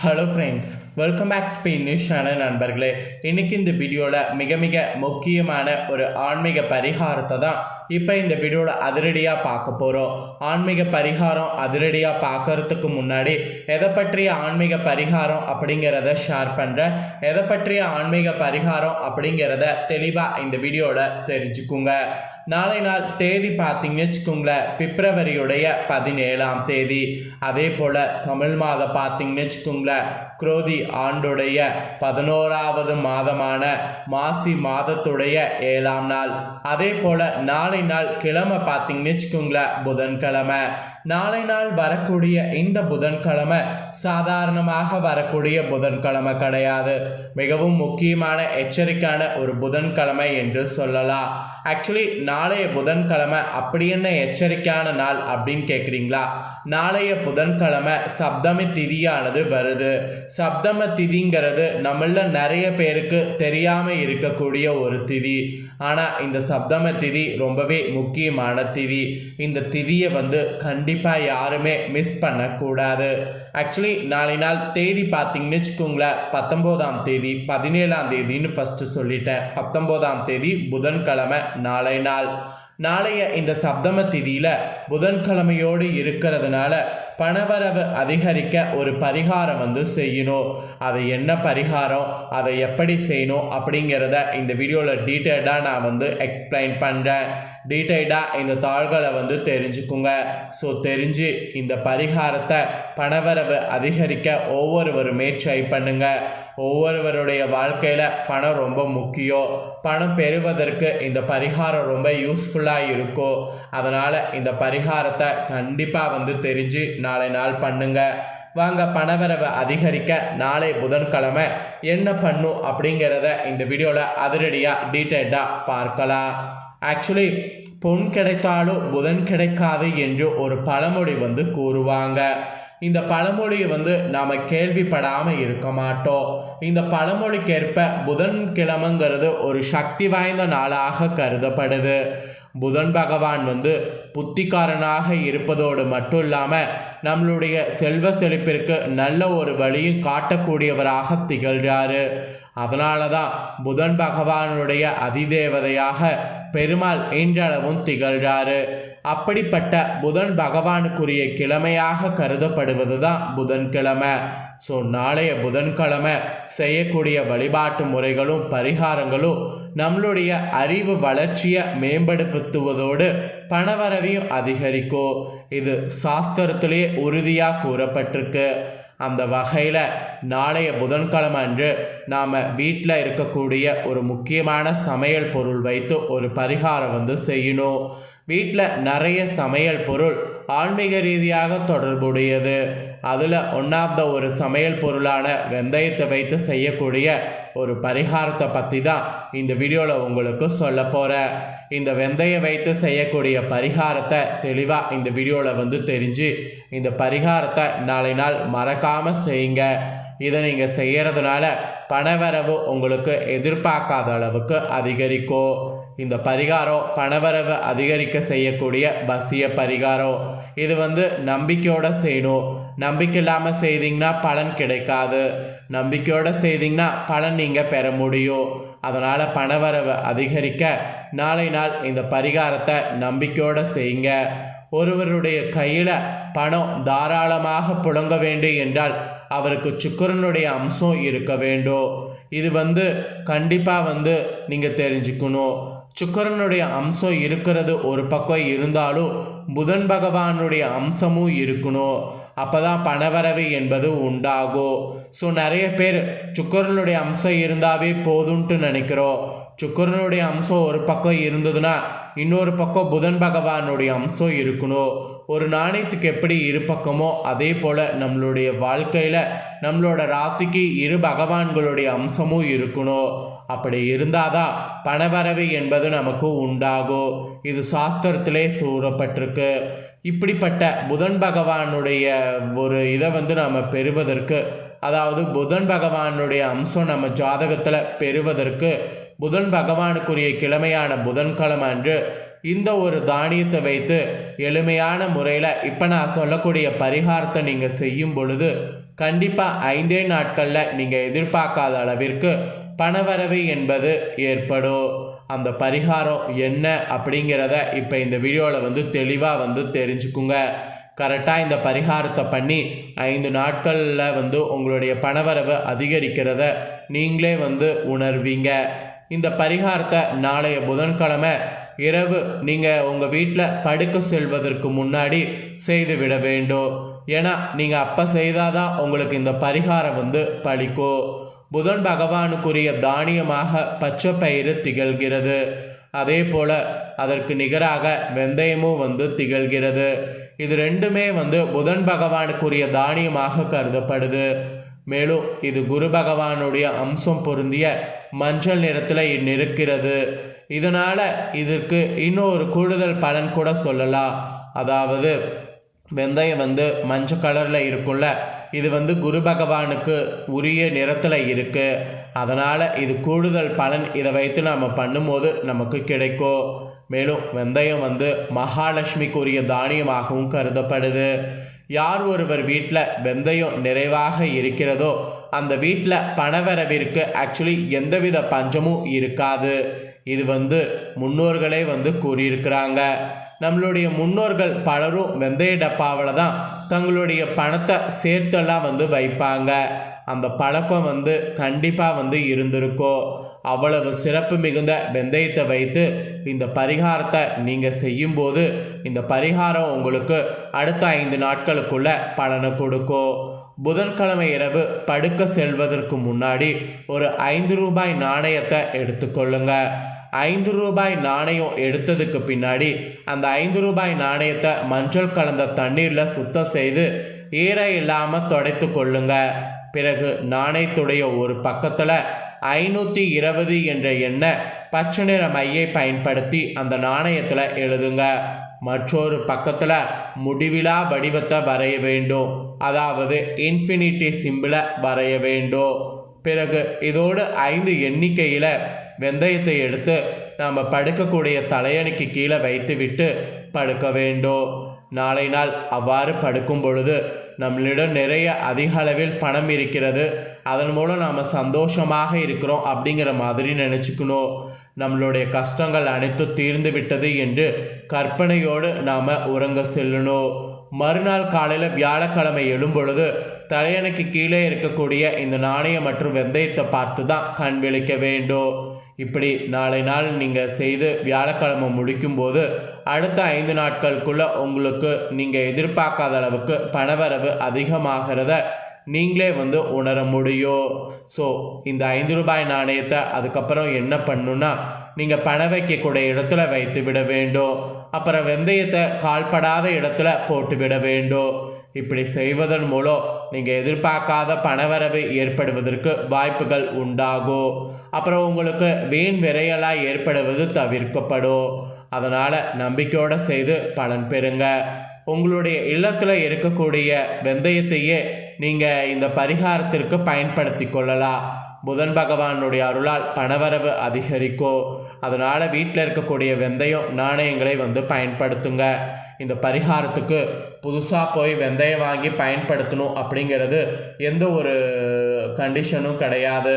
Hello friends welcome back Spain news channel நண்பர்களே. இன்றைக்கி இந்த வீடியோவில் மிக மிக முக்கியமான ஒரு ஆன்மீக பரிகாரத்தை தான் இப்போ இந்த வீடியோவில் அதிரடியாக பார்க்க போகிறோம் ஆன்மீக பரிகாரம் அதிரடியாக பார்க்கறதுக்கு முன்னாடி எதை பற்றிய ஆன்மீக பரிகாரம் அப்படிங்கிறத ஷேர் பண்ணுறேன் எதை பற்றிய ஆன்மீக பரிகாரம் அப்படிங்கிறத தெளிவாக இந்த வீடியோவில் தெரிஞ்சுக்குங்க. நாளை நாள் தேதி பார்த்தீங்கன்னு வச்சுக்கோங்களேன் பிப்ரவரியுடைய பதினேழாம் தேதி. அதே போல் தமிழ் மாதம் பார்த்தீங்கன்னு வச்சுக்கோங்களேன் குரோதி ஆண்டுடைய பதினோராவது மாதமான மாசி மாதத்துடைய ஏழாம் நாள். அதே போல் நாளை நாள் கிழமை பார்த்தீங்கன்னு வச்சுக்கோங்களேன் புதன்கிழமை. நாளை நாள் வரக்கூடிய இந்த புதன்கிழமை சாதாரணமாக வரக்கூடிய புதன்கிழமை கிடையாது. மிகவும் முக்கியமான எச்சரிக்கையான ஒரு புதன்கிழமை என்று சொல்லலாம். ஆக்சுவலி நாளைய புதன்கிழமை அப்படி என்ன எச்சரிக்கையான நாள் அப்படின்னு கேட்குறீங்களா நாளைய புதன்கிழமை சப்தமி திதியானது வருது. சப்தம திதிங்கிறது நம்மள நிறைய பேருக்கு தெரியாமல் இருக்கக்கூடிய ஒரு திதி. ஆனால் இந்த சப்தம திதி ரொம்பவே முக்கியமான திதி. இந்த திதியை வந்து கண்டிப்பாக யாருமே மிஸ் பண்ணக்கூடாது. ஆக்சுவலி நாளை நாள் தேதி பார்த்தீங்கன்னு வச்சுக்கோங்களேன் பத்தொம்போதாம் தேதி பதினேழாம் தேதின்னு ஃபஸ்ட்டு சொல்லிட்டேன். பத்தொம்போதாம் தேதி புதன்கிழமை நாளை நாள். நாளைய இந்த சப்தம திதியில் புதன்கிழமையோடு இருக்கிறதுனால பணவரவு அதிகரிக்க ஒரு பரிகாரம் வந்து செய்யணும். அது என்ன பரிகாரம்? அதை எப்படி செய்யணும்? அப்படிங்கிறத இந்த வீடியோவில் டீட்டெயில்டாக நான் வந்து எக்ஸ்பிளைன் பண்ணுறேன் டீட்டெயில்டாக இந்த தாள்களை வந்து தெரிஞ்சுக்குங்க. ஸோ தெரிஞ்சு இந்த பரிகாரத்தை பணவரவு அதிகரிக்க ஒவ்வொருவருமே ட்ரை பண்ணுங்கள் ஒவ்வொருவருடைய வாழ்க்கையில் பணம் ரொம்ப முக்கியம். பணம் பெறுவதற்கு இந்த பரிகாரம் ரொம்ப யூஸ்ஃபுல்லாக இருக்கும். அதனால் இந்த பரிகாரத்தை கண்டிப்பாக வந்து தெரிஞ்சு நாளை நாள் பண்ணுங்க. வாங்க பணவரவை அதிகரிக்க நாளை புதன்கிழமை என்ன பண்ணும் அப்படிங்கிறத இந்த வீடியோவில் அதிரடியாக டீட்டெயில்டாக பார்க்கலாம். ஆக்சுவலி பொன் கிடைத்தாலும் புதன் கிடைக்காது என்று ஒரு பழமொழி வந்து கூறுவாங்க. இந்த பழமொழியை வந்து நாம் கேள்விப்படாமல் இருக்க மாட்டோம். இந்த பழமொழிக்கேற்ப புதன்கிழமைங்கிறது ஒரு சக்தி வாய்ந்த நாளாக கருதப்படுது. புதன் பகவான் வந்து புத்திக்காரனாக இருப்பதோடு மட்டும் இல்லாமல் நம்மளுடைய செல்வ செழிப்பிற்கு நல்ல ஒரு வழியும் காட்டக்கூடியவராக திகழ்கிறாரு அதனால தான் புதன் பகவானுடைய அதிதேவதையாக பெருமாள் இன்றளவும் திகழ்கிறாரு அப்படிப்பட்ட புதன் பகவானுக்குரிய கிழமையாக கருதப்படுவது தான் புதன்கிழமை. ஸோ நாளைய புதன்கிழமை செய்யக்கூடிய வழிபாட்டு முறைகளும் பரிகாரங்களும் நம்மளுடைய அறிவு வளர்ச்சியை மேம்படுத்துவதோடு பணவரவையும் அதிகரிக்கும். இது சாஸ்திரத்திலேயே உறுதியாக கூறப்பட்டிருக்கு. அந்த வகையில் நாளைய புதன்கிழமை அன்று நாம் வீட்டில் இருக்கக்கூடிய ஒரு முக்கியமான சமையல் பொருள் வைத்து ஒரு பரிகாரம் வந்து செய்யணும். வீட்டில் நிறைய சமையல் பொருள் ஆன்மீக ரீதியாக தொடர்புடையது. அதில் ஒன்றாவது ஒரு சமையல் பொருளான வெந்தயத்தை வைத்து செய்யக்கூடிய ஒரு பரிகாரத்தை பற்றி தான் இந்த வீடியோவில் உங்களுக்கு சொல்ல போகிறேன் இந்த வெந்தயம் வைத்து செய்யக்கூடிய பரிகாரத்தை தெளிவாக இந்த வீடியோவில் வந்து தெரிஞ்சு இந்த பரிகாரத்தை நாளை நாள் மறக்காமல் செய்யுங்க. இதை நீங்கள் செய்கிறதுனால பணவரவு உங்களுக்கு எதிர்பார்க்காத அளவுக்கு அதிகரிக்கும். இந்த பரிகாரம் பணவரவு அதிகரிக்க செய்யக்கூடிய வசிய பரிகாரம் இது வந்து நம்பிக்கையோடு செய்யணும். நம்பிக்கை இல்லாமல் செய்தீங்கன்னா பலன் கிடைக்காது. நம்பிக்கையோடு செய்தீங்கன்னா பலன் நீங்கள் பெற முடியும். அதனால் பணவரவு அதிகரிக்க நாளை நாள் இந்த பரிகாரத்தை நம்பிக்கையோடு செய்யுங்க. ஒருவருடைய கையில் பணம் தாராளமாக புழங்க வேண்டும் என்றால் அவருக்கு சுக்கரனுடைய அம்சம் இருக்க வேண்டும். இது வந்து கண்டிப்பாக வந்து நீங்கள் தெரிஞ்சுக்கணும். சுக்கரனுடைய அம்சம் இருக்கிறது ஒரு பக்கம் இருந்தாலும் புதன் பகவானுடைய அம்சமும் இருக்கணும். அப்போ தான் பணவரவு என்பது உண்டாகும். ஸோ நிறைய பேர் சுக்கரனுடைய அம்சம் இருந்தாவே போதுன்ட்டு நினைக்கிறோம். சுக்கரனுடைய அம்சம் ஒரு பக்கம் இருந்ததுன்னா இன்னொரு பக்கம் புதன் பகவானுடைய அம்சம் இருக்கணும். ஒரு நாணயத்துக்கு எப்படி இரு பக்கமோ அதே போல் நம்மளுடைய வாழ்க்கையில் நம்மளோட ராசிக்கு இரு பகவான்களுடைய அம்சமும் இருக்கணும். அப்படி இருந்தால் தான் பணவரவு என்பது நமக்கு உண்டாகும். இது சாஸ்திரத்திலே சூறப்பட்டிருக்கு. இப்படிப்பட்ட புதன் பகவானுடைய ஒரு இதை வந்து நாம் பெறுவதற்கு அதாவது புதன் பகவானுடைய அம்சம் நம்ம ஜாதகத்தில் பெறுவதற்கு புதன் பகவானுக்குரிய கிழமையான புதன்கிழமை அன்று இந்த ஒரு தானியத்தை வைத்து எளிமையான முறையில் இப்போ நான் சொல்லக்கூடிய பரிகாரத்தை நீங்கள் செய்யும் பொழுது கண்டிப்பாக ஐந்தே நாட்களில் நீங்கள் எதிர்பார்க்காத அளவிற்கு பணவரவு என்பது ஏற்படும். அந்த பரிகாரம் என்ன அப்படிங்கிறத இப்போ இந்த வீடியோவில் வந்து தெளிவாக வந்து தெரிஞ்சுக்குங்க. கரெக்டாக இந்த பரிகாரத்தை பண்ணி ஐந்து நாட்களில் வந்து உங்களுடைய பணவரவு அதிகரிக்கிறத நீங்களே வந்து உணர்வீங்க. இந்த பரிகாரத்தை நாளைய புதன்கிழமை இரவு நீங்கள் உங்கள் வீட்டில் படுக்க செல்வதற்கு முன்னாடி செய்து விட வேண்டும். ஏன்னா நீங்கள் அப்போ செய்தாதான் உங்களுக்கு இந்த பரிகாரம் வந்து பழிக்கும் புதன் பகவானுக்குரிய தானியமாக பச்சை பயிறு திகழ்கிறது. அதே போல் அதற்கு நிகராக வெந்தயமும் வந்து திகழ்கிறது. இது ரெண்டுமே வந்து புதன் பகவானுக்குரிய தானியமாக கருதப்படுது. மேலும் இது குரு பகவானுடைய அம்சம் பொருந்திய மஞ்சள் நிறத்தில் இருக்கிறது இதனால் இதற்கு இன்னொரு கூடுதல் பலன் கூட சொல்லலாம். அதாவது வெந்தயம் வந்து மஞ்சள் கலரில் இருக்கும்ல இது வந்து குரு பகவானுக்கு உரிய நிறத்தில் இருக்குது அதனால் இது கூடுதல் பலன் இதை வைத்து நாம் பண்ணும்போது நமக்கு கிடைக்கும். மேலும் வெந்தயம் வந்து மகாலட்சுமிக்குரிய தானியமாகவும் கருதப்படுது. யார் ஒருவர் வீட்டில் வெந்தயம் நிறைவாக இருக்கிறதோ அந்த வீட்டில் பணவரவிற்கு ஆக்சுவலி எந்தவித பஞ்சமும் இருக்காது. இது வந்து முன்னோர்களே வந்து கூறியிருக்கிறாங்க. நம்மளுடைய முன்னோர்கள் பலரும் வெந்தய டப்பாவில் தான் தங்களுடைய பணத்தை சேர்த்தெல்லாம் வந்து வைப்பாங்க. அந்த பழக்கம் வந்து கண்டிப்பாக வந்து இருந்திருக்கும். அவ்வளவு சிறப்பு மிகுந்த வெந்தயத்தை வைத்து இந்த பரிகாரத்தை நீங்கள் செய்யும்போது இந்த பரிகாரம் உங்களுக்கு அடுத்த ஐந்து நாட்களுக்குள்ள பலனை கொடுக்கும். புதன்கிழமை இரவு படுக்க செல்வதற்கு முன்னாடி ஒரு ஐந்து ரூபாய் நாணயத்தை எடுத்துக்கொள்ளுங்க ஐந்து ரூபாய் நாணயம் எடுத்ததுக்கு பின்னாடி அந்த ஐந்து ரூபாய் நாணயத்தை மஞ்சள் கலந்த தண்ணீரில் சுத்தம் செய்து ஈர இல்லாமல் தொடைத்து கொள்ளுங்க. பிறகு நாணயத்துடைய ஒரு பக்கத்தில் ஐநூற்றி இருபது என்ற எண்ணை பச்சை நிற மையை பயன்படுத்தி அந்த நாணயத்தில் எழுதுங்க. மற்றொரு பக்கத்தில் முடிவிலா வடிவத்தை வரைய வேண்டும். அதாவது இன்ஃபினிட்டி சிம்பிளை வரைய வேண்டும். பிறகு இதோடு ஐந்து எண்ணிக்கையில் வெந்தயத்தை எடுத்து நாம் படுக்கக்கூடிய தலையணிக்கு கீழே வைத்துவிட்டு படுக்க வேண்டும். நாளை நாள் அவ்வாறு படுக்கும் பொழுது நம்மளிடம் நிறைய அதிக அளவில் பணம் இருக்கிறது. அதன் மூலம் நாம் சந்தோஷமாக இருக்கிறோம் அப்படிங்கிற மாதிரி நினச்சிக்கணும். நம்மளுடைய கஷ்டங்கள் அனைத்தும் தீர்ந்து விட்டது என்று கற்பனையோடு நாம் உறங்க செல்லணும். மறுநாள் காலையில் வியாழக்கிழமை எழும்பொழுது தலையணைக்கு கீழே இருக்கக்கூடிய இந்த நாணயம் மற்றும் வெந்தயத்தை பார்த்து தான் கண் விழிக்க வேண்டும். இப்படி நாளை நாள் நீங்கள் செய்து வியாழக்கிழமை முடிக்கும்போது அடுத்த ஐந்து நாட்களுக்குள்ளே உங்களுக்கு நீங்கள் எதிர்பார்க்காத அளவுக்கு பணவரவு அதிகமாகிறத நீங்களே வந்து உணர முடியும். ஸோ இந்த ஐந்து ரூபாய் நாணயத்தை அதுக்கப்புறம் என்ன பண்ணுன்னா நீங்கள் பணம் வைக்கக்கூடிய இடத்துல வைத்து விட வேண்டும். அப்புறம் வெந்தயத்தை கால்படாத இடத்துல போட்டு விட வேண்டும். இப்படி செய்வதன் மூலம் நீங்கள் எதிர்பார்க்காத பணவரவு ஏற்படுவதற்கு வாய்ப்புகள் உண்டாகும். அப்புறம் உங்களுக்கு வீண் விரையலாக ஏற்படுவது தவிர்க்கப்படும். அதனால் நம்பிக்கையோடு செய்து பலன் பெறுங்க. உங்களுடைய இல்லத்தில் இருக்கக்கூடிய வெந்தயத்தையே நீங்கள் இந்த பரிகாரத்திற்கு பயன்படுத்தி கொள்ளலாம். புதன் பகவானுடைய அருளால் பணவரவு அதிகரிக்கும். அதனால் வீட்டில் இருக்கக்கூடிய வெந்தயம் நாணயங்களை வந்து பயன்படுத்துங்க. இந்த பரிகாரத்துக்கு புதுசாக போய் வெந்தயம் வாங்கி பயன்படுத்தணும் அப்படிங்கிறது எந்த ஒரு கண்டிஷனும் கிடையாது.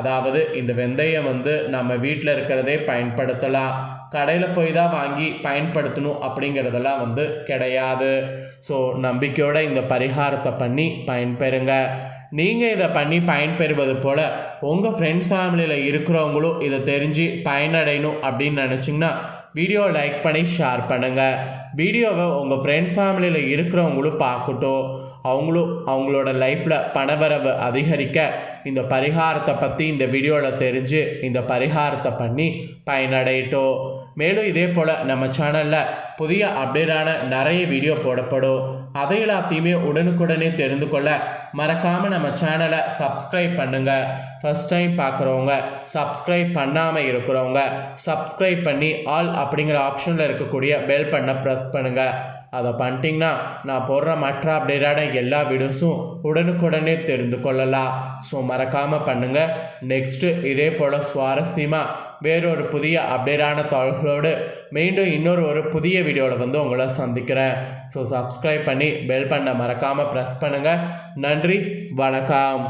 அதாவது இந்த வெந்தயம் வந்து நம்ம வீட்டில் இருக்கிறதே பயன்படுத்தலாம். கடையில் போய் தான் வாங்கி பயன்படுத்தணும் அப்படிங்கிறதெல்லாம் வந்து கிடையாது. ஸோ நம்பிக்கையோடு இந்த பரிகாரத்தை பண்ணி பயன்பெறுங்க. நீங்கள் இதை பண்ணி பயன்பெறுவது போல் உங்கள் ஃப்ரெண்ட்ஸ் ஃபேமிலியில் இருக்கிறவங்களும் இதை தெரிஞ்சு பயனடையணும் அப்படின்னு நினச்சிங்கன்னா வீடியோ லைக் பண்ணி ஷேர் பண்ணுங்கள் வீடியோவை உங்கள் ஃப்ரெண்ட்ஸ் ஃபேமிலியில் இருக்கிறவங்களும் பார்க்கட்டும். அவங்களும் அவங்களோட லைஃப்பில் பணவரவு அதிகரிக்க இந்த பரிகாரத்தை பற்றி இந்த வீடியோவில் தெரிஞ்சு இந்த பரிகாரத்தை பண்ணி பயனடையட்டும். மேலும் இதே போல் நம்ம சேனலில் புதிய அப்டேட்டான நிறைய வீடியோ போடப்படும். அதை எல்லாத்தையுமே உடனுக்குடனே தெரிந்து கொள்ள மறக்காமல் நம்ம சேனலை சப்ஸ்கிரைப் பண்ணுங்கள் ஃபஸ்ட் டைம் பார்க்குறவங்க சப்ஸ்கிரைப் பண்ணாமல் இருக்கிறவங்க சப்ஸ்கிரைப் பண்ணி ஆல் அப்படிங்கிற ஆப்ஷனில் இருக்கக்கூடிய பெல் பண்ண ப்ரெஸ் பண்ணுங்கள் அதை பண்ணிட்டீங்கன்னா நான் போடுற மற்ற அப்டேட்டான எல்லா வீடியோஸும் உடனுக்குடனே தெரிந்து கொள்ளலாம். ஸோ மறக்காமல் பண்ணுங்கள் நெக்ஸ்ட்டு இதே போல் சுவாரஸ்யமாக வேறொரு புதிய அப்டேட்டான தகவல்களோடு மீண்டும் இன்னொரு ஒரு புதிய வீடியோவில் வந்து உங்களை சந்திக்கிறேன். ஸோ சப்ஸ்கிரைப் பண்ணி பெல் பண்ண மறக்காமல் ப்ரெஸ் பண்ணுங்கள் நன்றி வணக்கம்.